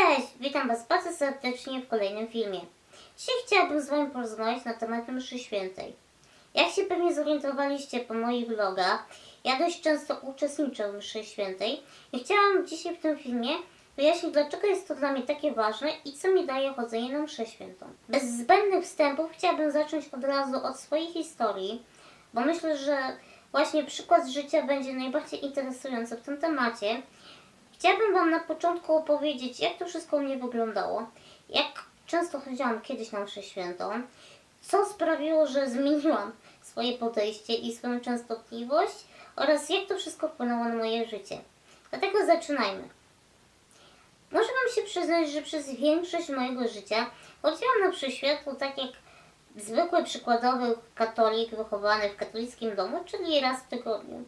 Cześć, witam Was bardzo serdecznie w kolejnym filmie. Dzisiaj chciałabym z Wami porozmawiać na temat mszy świętej. Jak się pewnie zorientowaliście po moich vlogach, ja dość często uczestniczę w mszy świętej i chciałam dzisiaj w tym filmie wyjaśnić, dlaczego jest to dla mnie takie ważne i co mi daje chodzenie na mszę świętą. Bez zbędnych wstępów chciałabym zacząć od razu od swojej historii, bo myślę, że właśnie przykład z życia będzie najbardziej interesujący w tym temacie. Chciałabym Wam na początku opowiedzieć, jak to wszystko u mnie wyglądało, jak często chodziłam kiedyś na mszę świętą, co sprawiło, że zmieniłam swoje podejście i swoją częstotliwość oraz jak to wszystko wpłynęło na moje życie. Dlatego zaczynajmy. Muszę Wam się przyznać, że przez większość mojego życia chodziłam na mszy świętą tak jak zwykły przykładowy katolik wychowany w katolickim domu, czyli raz w tygodniu.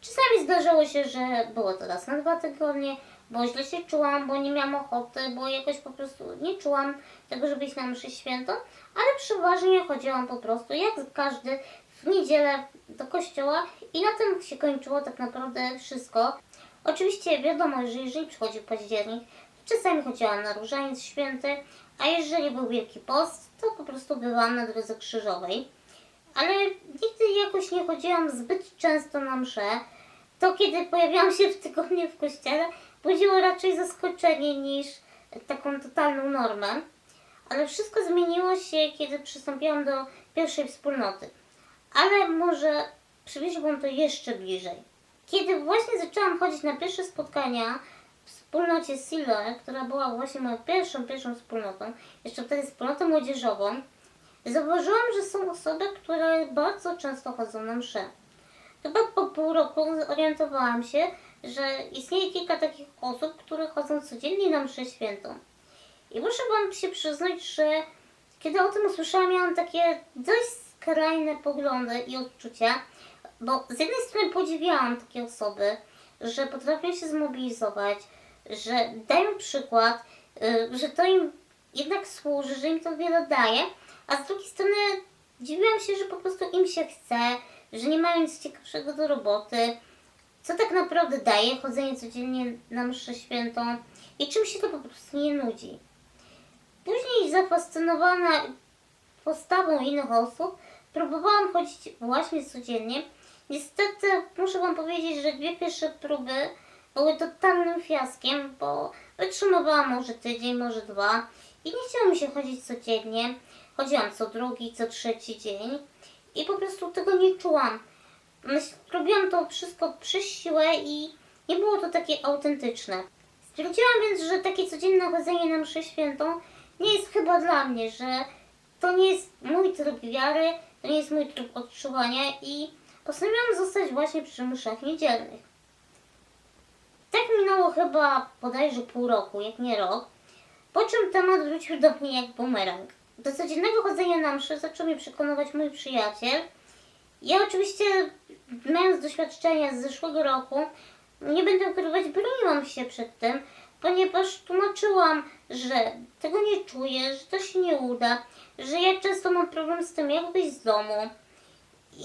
Czasami zdarzało się, że było to raz na dwa tygodnie, bo źle się czułam, bo nie miałam ochoty, bo jakoś po prostu nie czułam tego, żeby iść na mszę świętą, ale przeważnie chodziłam po prostu jak każdy w niedzielę do kościoła i na tym się kończyło tak naprawdę wszystko. Oczywiście wiadomo, że jeżeli przychodził październik, czasami chodziłam na różaniec święty, a jeżeli był Wielki Post, to po prostu byłam na drodze krzyżowej ale nigdy jakoś nie chodziłam zbyt często na mszę. To, kiedy pojawiałam się w tygodniu w kościele, budziło raczej zaskoczenie niż taką totalną normę. Ale wszystko zmieniło się, kiedy przystąpiłam do pierwszej wspólnoty. Ale może przybliżę Wam to jeszcze bliżej. Kiedy właśnie zaczęłam chodzić na pierwsze spotkania w wspólnocie Siloe, która była właśnie moją pierwszą, pierwszą wspólnotą, jeszcze wtedy wspólnotą młodzieżową, Zauważyłam, że są osoby, które bardzo często chodzą na msze. Chyba po pół roku zorientowałam się, że istnieje kilka takich osób, które chodzą codziennie na mszę świętą. I muszę Wam się przyznać, że kiedy o tym usłyszałam, miałam takie dość skrajne poglądy i odczucia, bo z jednej strony podziwiałam takie osoby, że potrafią się zmobilizować, że dają przykład, y, że to im jednak służy, że im to wiele daje, a z drugiej strony dziwiłam się, że po prostu im się chce, że nie mają nic ciekawszego do roboty. Co tak naprawdę daje chodzenie codziennie na mszę świętą i czym się to po prostu nie nudzi. Później zafascynowana postawą innych osób, próbowałam chodzić właśnie codziennie. Niestety muszę Wam powiedzieć, że dwie pierwsze próby były totalnym fiaskiem, bo wytrzymywałam może tydzień, może dwa i nie chciało mi się chodzić codziennie. Chodziłam co drugi, co trzeci dzień i po prostu tego nie czułam. Robiłam to wszystko przez siłę i nie było to takie autentyczne. Stwierdziłam więc, że takie codzienne chodzenie na mszę świętą nie jest chyba dla mnie, że to nie jest mój tryb wiary, to nie jest mój tryb odczuwania i postanowiłam zostać właśnie przy mszach niedzielnych. Tak minęło chyba bodajże pół roku, jak nie rok, po czym temat wrócił do mnie jak bumerang. Do codziennego chodzenia na mszy zaczął mnie przekonywać mój przyjaciel. Ja oczywiście, mając doświadczenia z zeszłego roku, nie będę ukrywać, broniłam się przed tym, ponieważ tłumaczyłam, że tego nie czuję, że to się nie uda, że ja często mam problem z tym, jak wyjść z domu. I,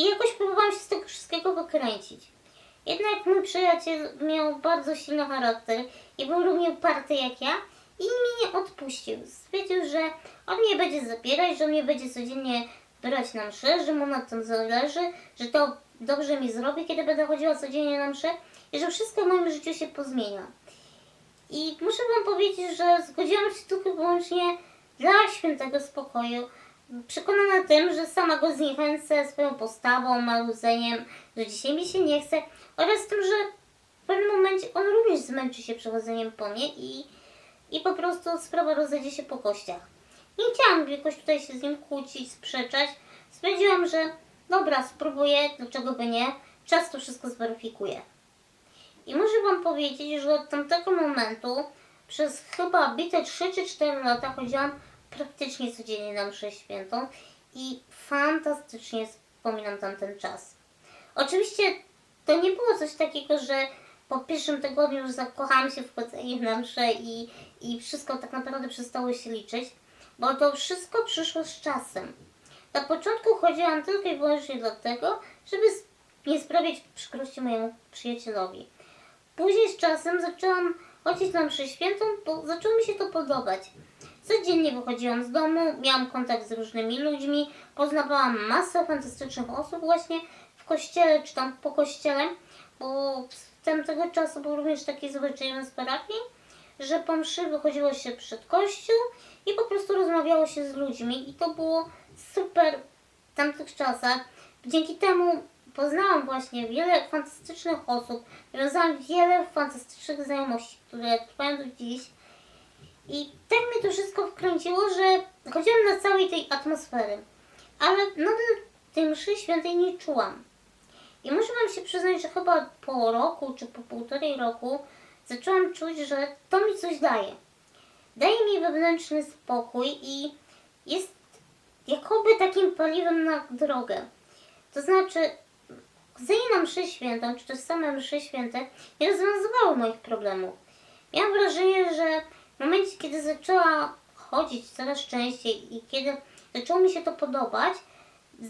I jakoś próbowałam się z tego wszystkiego wykręcić. Jednak mój przyjaciel miał bardzo silny charakter i był równie uparty jak ja i mi nie odpuścił. Stwierdził, że on mnie będzie zabierać, że mnie będzie codziennie brać na mszę, że mu na tym zależy, że to dobrze mi zrobi, kiedy będę chodziła codziennie na mszę i że wszystko w moim życiu się pozmienia. I muszę Wam powiedzieć, że zgodziłam się tylko i wyłącznie dla świętego spokoju. Przekonana tym, że sama go zniechęcę swoją postawą, maludzeniem, że dzisiaj mi się nie chce oraz tym, że w pewnym momencie on również zmęczy się przechodzeniem po mnie i, i po prostu sprawa rozejdzie się po kościach. Nie chciałam jakoś tutaj się z nim kłócić, sprzeczać. Stwierdziłam, że dobra, spróbuję, dlaczego by nie, czas to wszystko zweryfikuje. I muszę Wam powiedzieć, że od tamtego momentu przez chyba bite 3 czy 4 lata chodziłam praktycznie codziennie na mszę świętą i fantastycznie wspominam tamten czas. Oczywiście to nie było coś takiego, że po pierwszym tygodniu już zakochałam się w chodzeniu na mszę i, i wszystko tak naprawdę przestało się liczyć, bo to wszystko przyszło z czasem. Na początku chodziłam tylko i wyłącznie dlatego, żeby nie sprawiać przykrości mojemu przyjacielowi. Później z czasem zaczęłam chodzić na mszę świętą, bo zaczęło mi się to podobać. Codziennie wychodziłam z domu, miałam kontakt z różnymi ludźmi, poznawałam masę fantastycznych osób właśnie w kościele czy tam po kościele, bo tamtego czasu był również taki zwyczaj z parafii, że po mszy wychodziło się przed kościół i po prostu rozmawiało się z ludźmi i to było super w tamtych czasach. Dzięki temu poznałam właśnie wiele fantastycznych osób, nawiązałam wiele fantastycznych znajomości, które trwają do dziś. I tak mnie to wszystko wkręciło, że chodziłam na całej tej atmosfery. Ale nadal tej mszy świętej nie czułam. I muszę wam się przyznać, że chyba po roku czy po półtorej roku zaczęłam czuć, że to mi coś daje. Daje mi wewnętrzny spokój i jest jakoby takim paliwem na drogę. To znaczy, chodzenie na mszę świętą, czy też same mszy święte nie rozwiązywało moich problemów. Miałam wrażenie, że w momencie, kiedy zaczęła chodzić coraz częściej i kiedy zaczęło mi się to podobać,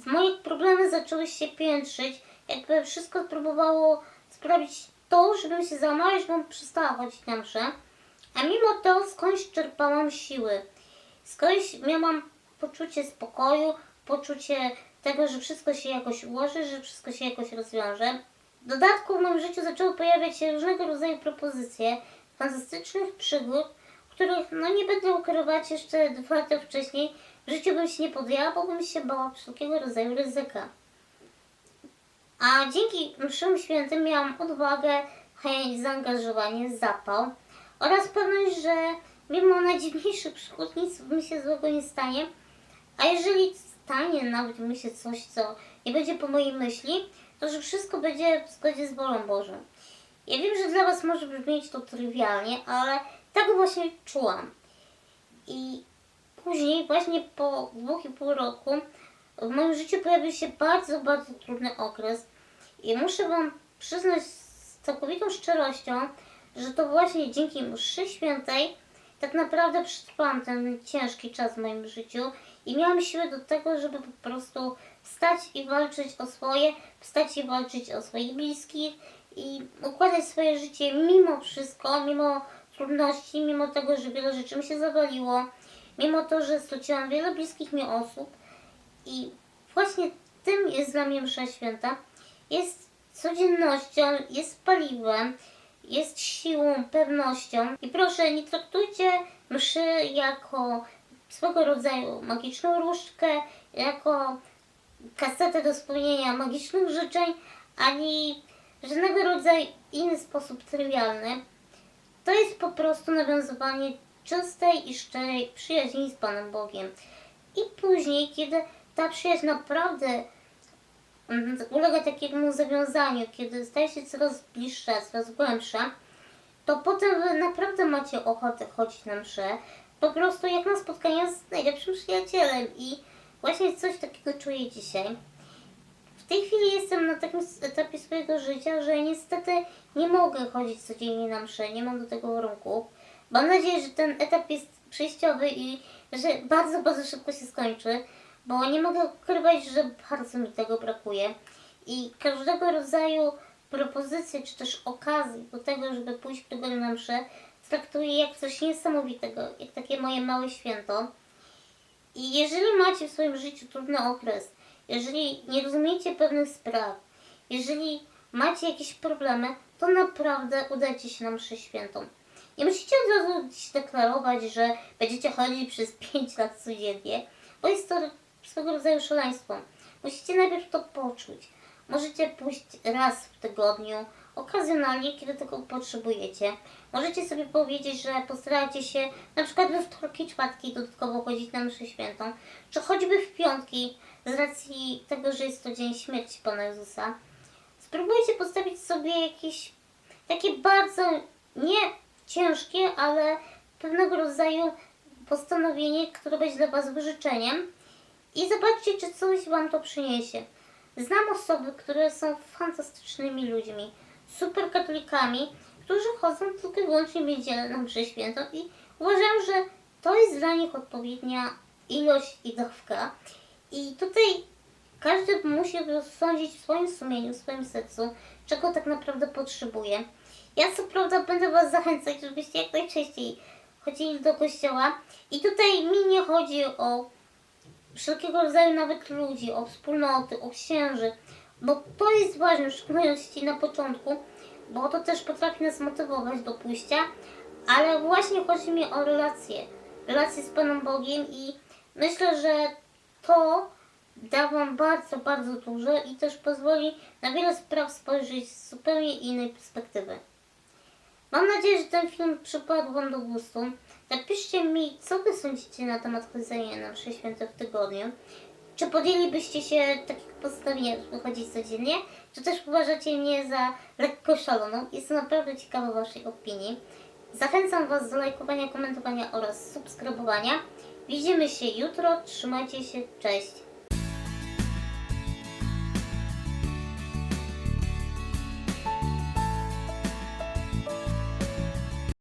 moje problemy zaczęły się piętrzyć, jakby wszystko próbowało sprawić to, żebym się załamała żebym przestała chodzić na mszę. A mimo to skądś czerpałam siły. Skądś miałam poczucie spokoju, poczucie tego, że wszystko się jakoś ułoży, że wszystko się jakoś rozwiąże. W dodatku w moim życiu zaczęły pojawiać się różnego rodzaju propozycje fantastycznych przygód, których, no nie będę ukrywać, jeszcze dwa lata wcześniej w życiu bym się nie podjęła, bo bym się bała wszelkiego rodzaju ryzyka. A dzięki mszom świętym miałam odwagę, chęć, zaangażowanie, zapał oraz pewność, że mimo najdziwniejszych przygód nic mi się złego nie stanie. A jeżeli stanie nawet mi się coś, co nie będzie po mojej myśli, to że wszystko będzie w zgodzie z wolą Bożą. Ja wiem, że dla Was może brzmieć to trywialnie, ale tak właśnie czułam. I później, właśnie po dwóch i pół roku, w moim życiu pojawił się bardzo, bardzo trudny okres. I muszę Wam przyznać z całkowitą szczerością, że to właśnie dzięki mszy świętej tak naprawdę przetrwałam ten ciężki czas w moim życiu i miałam siłę do tego, żeby po prostu wstać i walczyć o swoje, wstać i walczyć o swoich bliskich i układać swoje życie mimo wszystko, mimo trudności, mimo tego, że wiele rzeczy mi się zawaliło, mimo to, że straciłam wiele bliskich mi osób i właśnie tym jest dla mnie msza święta. Jest codziennością, jest paliwem, jest siłą, pewnością. I proszę, nie traktujcie mszy jako swego rodzaju magiczną różdżkę, jako kasetę do spełnienia magicznych życzeń, ani żadnego rodzaju inny sposób trywialny. To jest po prostu nawiązywanie czystej i szczerej przyjaźni z Panem Bogiem. I później, kiedy ta przyjaźń naprawdę mm, ulega takiemu zawiązaniu, kiedy staje się coraz bliższa, coraz głębsza, to potem wy naprawdę macie ochotę chodzić na mszę, po prostu jak na spotkania z najlepszym przyjacielem i właśnie coś takiego czuję dzisiaj. W tej chwili jestem na takim etapie swojego życia, że niestety nie mogę chodzić codziennie na mszę, nie mam do tego warunków. Mam nadzieję, że ten etap jest przejściowy i że bardzo, bardzo szybko się skończy, bo nie mogę ukrywać, że bardzo mi tego brakuje. I każdego rodzaju propozycje czy też okazji do tego, żeby pójść w tygodniu na mszę, traktuję jak coś niesamowitego, jak takie moje małe święto. I jeżeli macie w swoim życiu trudny okres, jeżeli nie rozumiecie pewnych spraw, jeżeli macie jakieś problemy, to naprawdę udajcie się na mszę świętą. Nie musicie od razu deklarować, że będziecie chodzić przez 5 lat codziennie, bo jest to swego rodzaju szaleństwo. Musicie najpierw to poczuć. Możecie pójść raz w tygodniu, okazjonalnie, kiedy tego potrzebujecie. Możecie sobie powiedzieć, że postaracie się na przykład we wtorki, czwartki dodatkowo chodzić na mszę świętą, czy choćby w piątki, z racji tego, że jest to dzień śmierci Pana Jezusa. Spróbujcie postawić sobie jakieś takie bardzo nie ciężkie, ale pewnego rodzaju postanowienie, które będzie dla Was wyrzeczeniem i zobaczcie, czy coś Wam to przyniesie. Znam osoby, które są fantastycznymi ludźmi, super katolikami, którzy chodzą tylko i wyłącznie w niedzielę na mszę świętą i uważam, że to jest dla nich odpowiednia ilość i dawka. I tutaj każdy musi rozsądzić w swoim sumieniu, w swoim sercu, czego tak naprawdę potrzebuje. Ja co prawda będę Was zachęcać, żebyście jak najczęściej chodzili do kościoła. I tutaj mi nie chodzi o wszelkiego rodzaju nawet ludzi, o wspólnoty, o księży, bo to jest ważne, w szczególności na początku, bo to też potrafi nas motywować do pójścia, ale właśnie chodzi mi o relacje, relacje z Panem Bogiem i myślę, że to da Wam bardzo, bardzo dużo i też pozwoli na wiele spraw spojrzeć z zupełnie innej perspektywy. Mam nadzieję, że ten film przypadł Wam do gustu. Napiszcie mi, co Wy sądzicie na temat chodzenia na msze święte w tygodniu. Czy podjęlibyście się takiego postawienia, żeby chodzić codziennie? Czy też uważacie mnie za lekko szaloną? Jestem naprawdę ciekawa Waszej opinii. Zachęcam Was do lajkowania, komentowania oraz subskrybowania. Widzimy się jutro. Trzymajcie się. Cześć.